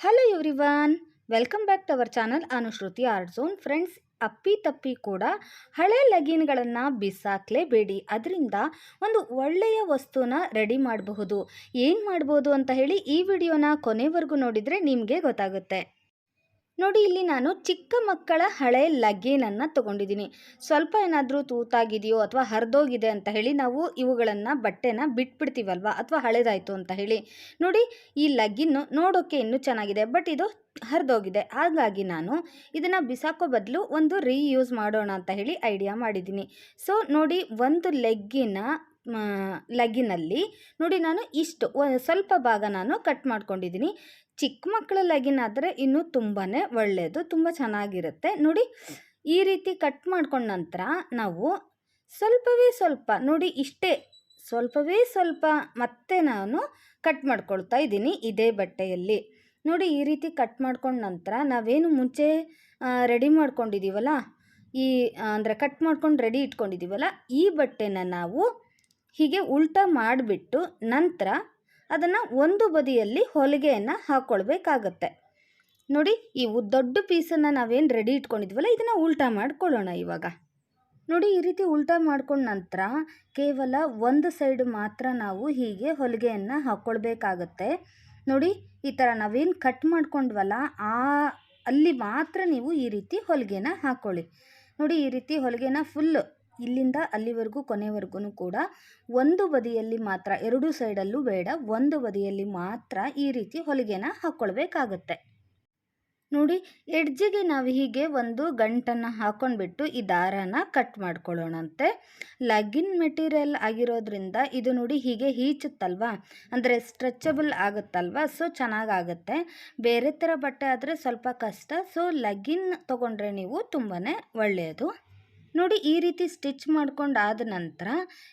Hello everyone welcome back to our channel Anushruti art zone friends ಅಪ್ಪಿ ತಪ್ಪಿ ಕೂಡ ಹಳೆ ಲಗೀನ್ಗಳನ್ನು ಬಿಸಾಕಲೇಬೇಡಿ ಅದರಿಂದ ಒಂದು ಒಳ್ಳೆಯ ವಸ್ತುನ ರೆಡಿ ಮಾಡಬಹುದು. ಏನು ಮಾಡ್ಬೋದು ಅಂತ ಹೇಳಿ ಈ ವಿಡಿಯೋನ ಕೊನೆವರೆಗೂ ನೋಡಿದರೆ ನಿಮಗೆ ಗೊತ್ತಾಗುತ್ತೆ. ನೋಡಿ, ಇಲ್ಲಿ ನಾನು ಚಿಕ್ಕ ಮಕ್ಕಳ ಹಳೆ ಲಗೇನನ್ನು ತೊಗೊಂಡಿದ್ದೀನಿ. ಸ್ವಲ್ಪ ಏನಾದರೂ ತೂತಾಗಿದೆಯೋ ಅಥವಾ ಹರಿದೋಗಿದೆ ಅಂತ ಹೇಳಿ ನಾವು ಇವುಗಳನ್ನು ಬಟ್ಟೆನ ಬಿಟ್ಬಿಡ್ತೀವಲ್ವ ಅಥವಾ ಹಳೆದಾಯಿತು ಅಂತ ಹೇಳಿ. ನೋಡಿ, ಈ ಲಗ್ಗಿನ್ನು ನೋಡೋಕ್ಕೆ ಇನ್ನೂ ಚೆನ್ನಾಗಿದೆ, ಬಟ್ ಇದು ಹರಿದೋಗಿದೆ. ಹಾಗಾಗಿ ನಾನು ಇದನ್ನು ಬಿಸಾಕೋ ಬದಲು ಒಂದು ರೀಯೂಸ್ ಮಾಡೋಣ ಅಂತ ಹೇಳಿ ಐಡಿಯಾ ಮಾಡಿದ್ದೀನಿ. ಸೊ, ನೋಡಿ, ಒಂದು ಲೆಗ್ಗಿನ ಲಗ್ಗಿನಲ್ಲಿ ನೋಡಿ ನಾನು ಇಷ್ಟು ಸ್ವಲ್ಪ ಭಾಗ ನಾನು ಕಟ್ ಮಾಡ್ಕೊಂಡಿದ್ದೀನಿ. ಚಿಕ್ಕ ಮಕ್ಕಳ ಲಗಿನ್ ಆದರೆ ಇನ್ನೂ ತುಂಬಾ ಒಳ್ಳೆಯದು, ತುಂಬ ಚೆನ್ನಾಗಿರುತ್ತೆ. ನೋಡಿ, ಈ ರೀತಿ ಕಟ್ ಮಾಡ್ಕೊಂಡ ನಂತರ ನಾವು ಸ್ವಲ್ಪವೇ ಸ್ವಲ್ಪ, ನೋಡಿ ಇಷ್ಟೇ, ಸ್ವಲ್ಪವೇ ಸ್ವಲ್ಪ ಮತ್ತೆ ನಾನು ಕಟ್ ಮಾಡ್ಕೊಳ್ತಾ ಇದ್ದೀನಿ ಇದೇ ಬಟ್ಟೆಯಲ್ಲಿ. ನೋಡಿ, ಈ ರೀತಿ ಕಟ್ ಮಾಡ್ಕೊಂಡ ನಂತರ ನಾವೇನು ಮುಂಚೆ ರೆಡಿ ಮಾಡ್ಕೊಂಡಿದ್ದೀವಲ್ಲ, ಈ, ಅಂದರೆ ಕಟ್ ಮಾಡ್ಕೊಂಡು ರೆಡಿ ಇಟ್ಕೊಂಡಿದ್ದೀವಲ್ಲ, ಈ ಬಟ್ಟೆನ ನಾವು ಹೀಗೆ ಉಲ್ಟಾ ಮಾಡಿಬಿಟ್ಟು ನಂತರ ಅದನ್ನು ಒಂದು ಬದಿಯಲ್ಲಿ ಹೊಲಿಗೆಯನ್ನು ಹಾಕ್ಕೊಳ್ಬೇಕಾಗತ್ತೆ ನೋಡಿ, ಈ ದೊಡ್ಡ ಪೀಸನ್ನು ನಾವೇನು ರೆಡಿ ಇಟ್ಕೊಂಡಿದ್ವಲ್ಲ, ಇದನ್ನು ಉಲ್ಟಾ ಮಾಡ್ಕೊಳ್ಳೋಣ ಇವಾಗ. ನೋಡಿ, ಈ ರೀತಿ ಉಲ್ಟಾ ಮಾಡ್ಕೊಂಡ ನಂತರ ಕೇವಲ ಒಂದು ಸೈಡ್ ಮಾತ್ರ ನಾವು ಹೀಗೆ ಹೊಲಿಗೆಯನ್ನು ಹಾಕ್ಕೊಳ್ಬೇಕಾಗತ್ತೆ ನೋಡಿ, ಈ ಥರ ನಾವೇನು ಕಟ್ ಮಾಡ್ಕೊಂಡ್ವಲ್ಲ, ಆ ಅಲ್ಲಿ ಮಾತ್ರ ನೀವು ಈ ರೀತಿ ಹೊಲಿಗೆನ ಹಾಕ್ಕೊಳ್ಳಿ ನೋಡಿ, ಈ ರೀತಿ ಹೊಲಿಗೆನ ಫುಲ್ ಇಲ್ಲಿಂದ ಅಲ್ಲಿವರೆಗೂ ಕೊನೆವರೆಗೂ ಕೂಡ ಒಂದು ಬದಿಯಲ್ಲಿ ಮಾತ್ರ, ಎರಡು ಸೈಡಲ್ಲೂ ಬೇಡ, ಒಂದು ಬದಿಯಲ್ಲಿ ಮಾತ್ರ ಈ ರೀತಿ ಹೊಲಿಗೆನ ಹಾಕ್ಕೊಳ್ಬೇಕಾಗತ್ತೆ ನೋಡಿ, ಎಡ್ಜಿಗೆ ನಾವು ಹೀಗೆ ಒಂದು ಗಂಟನ್ನು ಹಾಕ್ಕೊಂಡ್ಬಿಟ್ಟು ಈ ದಾರನ ಕಟ್ ಮಾಡ್ಕೊಳ್ಳೋಣಂತೆ. ಲಗಿನ್ ಮೆಟೀರಿಯಲ್ ಆಗಿರೋದ್ರಿಂದ ಇದು ನೋಡಿ ಹೀಗೆ ಹೀಚುತ್ತಲ್ವಾ ಅಂದರೆ ಸ್ಟ್ರೆಚಬಲ್ ಆಗುತ್ತಲ್ವಾ? ಸೊ, ಚೆನ್ನಾಗಾಗುತ್ತೆ. ಬೇರೆ ಥರ ಬಟ್ಟೆ ಆದರೆ ಸ್ವಲ್ಪ ಕಷ್ಟ. ಸೊ ಲಗಿನ್ ತೊಗೊಂಡ್ರೆ ನೀವು ತುಂಬಾ ಒಳ್ಳೆಯದು. ನೋಡಿ ಈ ರೀತಿ ಸ್ಟಿಚ್ ಮಾಡ್ಕೊಂಡಾದ ನಂತರ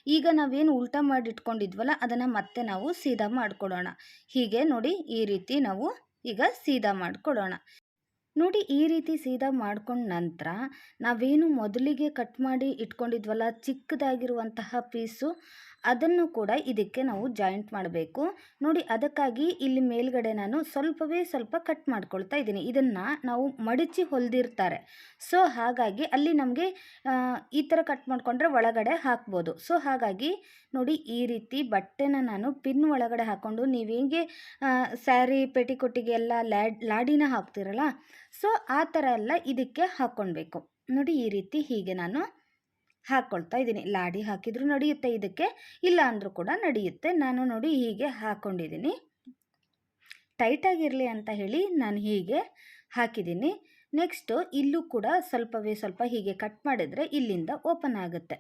ಈಗ ನಾವೇನು ಉಲ್ಟಾ ಮಾಡಿ ಇಟ್ಕೊಂಡಿದ್ವಲ್ಲ ಅದನ್ನು ಮತ್ತೆ ನಾವು ಸೀದಾ ಮಾಡಿಕೊಡೋಣ. ಹೀಗೆ ನೋಡಿ ಈ ರೀತಿ ನಾವು ಈಗ ಸೀದಾ ಮಾಡಿಕೊಡೋಣ. ನೋಡಿ ಈ ರೀತಿ ಸೀದಾ ಮಾಡ್ಕೊಂಡ ನಂತರ ನಾವೇನು ಮೊದಲಿಗೆ ಕಟ್ ಮಾಡಿ ಇಟ್ಕೊಂಡಿದ್ವಲ್ಲ ಚಿಕ್ಕದಾಗಿರುವಂತಹ ಪೀಸು ಅದನ್ನು ಕೂಡ ಇದಕ್ಕೆ ನಾವು ಜಾಯಿಂಟ್ ಮಾಡಬೇಕು. ನೋಡಿ ಅದಕ್ಕಾಗಿ ಇಲ್ಲಿ ಮೇಲ್ಗಡೆ ನಾನು ಸ್ವಲ್ಪವೇ ಸ್ವಲ್ಪ ಕಟ್ ಮಾಡ್ಕೊಳ್ತಾ ಇದ್ದೀನಿ. ಇದನ್ನು ನಾವು ಮಡಚಿ ಹೊಲ್ದಿರ್ತಾರೆ. ಸೊ ಹಾಗಾಗಿ ಅಲ್ಲಿ ನಮಗೆ ಈ ಥರ ಕಟ್ ಮಾಡಿಕೊಂಡ್ರೆ ಒಳಗಡೆ ಹಾಕ್ಬೋದು. ಸೊ ಹಾಗಾಗಿ ನೋಡಿ ಈ ರೀತಿ ಬಟ್ಟೆನ ನಾನು ಪಿನ್ ಒಳಗಡೆ ಹಾಕ್ಕೊಂಡು ನೀವು ಹೇಗೆ ಸ್ಯಾರಿ ಪೆಟಿಕೊಟ್ಟಿಗೆ ಎಲ್ಲ ಲ್ಯಾಡ್ ಲಾಡಿನ ಹಾಕ್ತಿರಲ್ಲ ಸೊ, ಆ ಥರ ಎಲ್ಲ ಇದಕ್ಕೆ ಹಾಕ್ಕೊಳ್ಬೇಕು. ನೋಡಿ, ಈ ರೀತಿ ಹೀಗೆ ನಾನು ಹಾಕ್ಕೊಳ್ತಾ ಇದ್ದೀನಿ. ಲಾಡಿ ಹಾಕಿದರೂ ನಡೆಯುತ್ತೆ ಇದಕ್ಕೆ, ಇಲ್ಲ ಅಂದರೂ ಕೂಡ ನಡೆಯುತ್ತೆ. ನಾನು ನೋಡಿ ಹೀಗೆ ಹಾಕ್ಕೊಂಡಿದ್ದೀನಿ. ಟೈಟಾಗಿರಲಿ ಅಂತ ಹೇಳಿ ನಾನು ಹೀಗೆ ಹಾಕಿದ್ದೀನಿ. ನೆಕ್ಸ್ಟು ಇಲ್ಲೂ ಕೂಡ ಸ್ವಲ್ಪವೇ ಸ್ವಲ್ಪ ಹೀಗೆ ಕಟ್ ಮಾಡಿದರೆ ಇಲ್ಲಿಂದ ಓಪನ್ ಆಗುತ್ತೆ.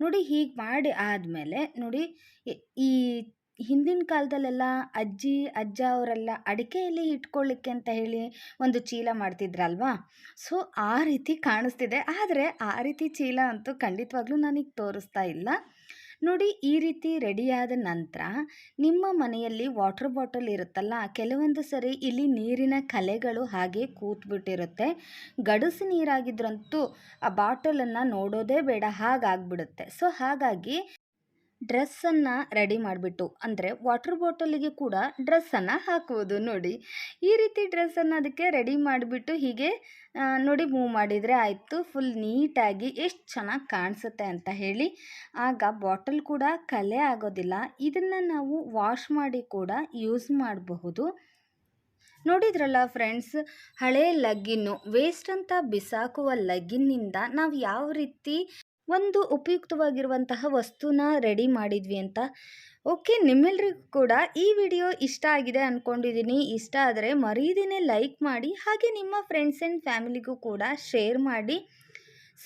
ನೋಡಿ, ಹೀಗೆ ಮಾಡಿ ಆದಮೇಲೆ ನೋಡಿ, ಈ ಹಿಂದಿನ ಕಾಲದಲ್ಲೆಲ್ಲ ಅಜ್ಜಿ, ಅಜ್ಜ ಅವರೆಲ್ಲ ಅಡಿಕೆಯಲ್ಲಿ ಇಟ್ಕೊಳ್ಳಿಕ್ಕೆ ಅಂತ ಹೇಳಿ ಒಂದು ಚೀಲ ಮಾಡ್ತಿದ್ರಲ್ವಾ? ಸೊ ಆ ರೀತಿ ಕಾಣಿಸ್ತಿದೆ. ಆದರೆ ಆ ರೀತಿ ಚೀಲ ಅಂತೂ ಖಂಡಿತವಾಗ್ಲೂ ನನಗೆ ತೋರಿಸ್ತಾ ಇಲ್ಲ. ನೋಡಿ, ಈ ರೀತಿ ರೆಡಿಯಾದ ನಂತರ ನಿಮ್ಮ ಮನೆಯಲ್ಲಿ ವಾಟರ್ ಬಾಟಲ್ ಇರುತ್ತಲ್ಲ, ಕೆಲವೊಂದು ಸರಿ ಇಲ್ಲಿ ನೀರಿನ ಕಲೆಗಳು ಹಾಗೆ ಕೂತ್ಬಿಟ್ಟಿರುತ್ತೆ. ಗಡಸು ನೀರಾಗಿದ್ರಂತೂ ಆ ಬಾಟಲನ್ನು ನೋಡೋದೇ ಬೇಡ, ಹಾಗಾಗ್ಬಿಡುತ್ತೆ. ಸೊ ಹಾಗಾಗಿ ಡ್ರೆಸ್ಸನ್ನು ರೆಡಿ ಮಾಡಿಬಿಟ್ಟು, ಅಂದರೆ ವಾಟರ್ ಬಾಟಲಿಗೆ ಕೂಡ ಡ್ರೆಸ್ಸನ್ನು ಹಾಕುವುದು ನೋಡಿ. ಈ ರೀತಿ ಡ್ರೆಸ್ಸನ್ನು ಅದಕ್ಕೆ ರೆಡಿ ಮಾಡಿಬಿಟ್ಟು ಹೀಗೆ ನೋಡಿ ಮೂವ್ ಮಾಡಿದರೆ ಆಯಿತು. ಫುಲ್ ನೀಟಾಗಿ ಎಷ್ಟು ಚೆನ್ನಾಗಿ ಕಾಣಿಸುತ್ತೆ ಅಂತ ಹೇಳಿ. ಆಗ ಬಾಟಲ್ ಕೂಡ ಕಲೆ ಆಗೋದಿಲ್ಲ. ಇದನ್ನು ನಾವು ವಾಶ್ ಮಾಡಿ ಕೂಡ ಯೂಸ್ ಮಾಡಬಹುದು. ನೋಡಿದ್ರಲ್ಲ ಫ್ರೆಂಡ್ಸ್, ಹಳೆ ಲಗ್ಗಿನ್ನು, ವೇಸ್ಟ್ ಅಂತ ಬಿಸಾಕುವ ಲಗ್ಗಿನ್ನಿಂದ ನಾವು ಯಾವ ರೀತಿ ಒಂದು ಉಪಯುಕ್ತವಾಗಿರುವಂತಹ ವಸ್ತುನ ರೆಡಿ ಮಾಡಿದ್ವಿ ಅಂತ. ಓಕೆ ನಿಮ್ಮೆಲ್ರಿಗೂ ಕೂಡ ಈ ವಿಡಿಯೋ ಇಷ್ಟ ಆಗಿದೆ ಅಂದ್ಕೊಂಡಿದ್ದೀನಿ ಇಷ್ಟ ಆದರೆ ಮರೀದೇನೆ ಲೈಕ್ ಮಾಡಿ, ಹಾಗೆ ನಿಮ್ಮ ಫ್ರೆಂಡ್ಸ್ ಆ್ಯಂಡ್ ಫ್ಯಾಮಿಲಿಗೂ ಕೂಡ ಶೇರ್ ಮಾಡಿ.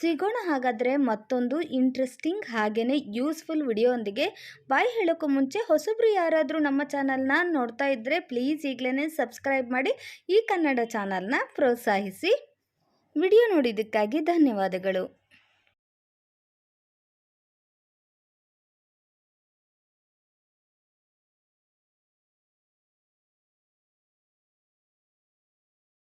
ಸಿಗೋಣ ಹಾಗಾದರೆ ಮತ್ತೊಂದು ಇಂಟ್ರೆಸ್ಟಿಂಗ್ ಹಾಗೆಯೇ ಯೂಸ್ಫುಲ್ ವಿಡಿಯೋಂದಿಗೆ ಬಾಯ್ ಹೇಳೋಕ್ಕೂ ಮುಂಚೆ ಹೊಸಬ್ರು ಯಾರಾದರೂ ನಮ್ಮ ಚಾನಲ್ನ ನೋಡ್ತಾ ಇದ್ದರೆ ಪ್ಲೀಸ್ ಈಗಲೇ ಸಬ್ಸ್ಕ್ರೈಬ್ ಮಾಡಿ, ಈ ಕನ್ನಡ ಚಾನಲ್ನ ಪ್ರೋತ್ಸಾಹಿಸಿ. ವಿಡಿಯೋ ನೋಡಿದ್ದಕ್ಕಾಗಿ ಧನ್ಯವಾದಗಳು.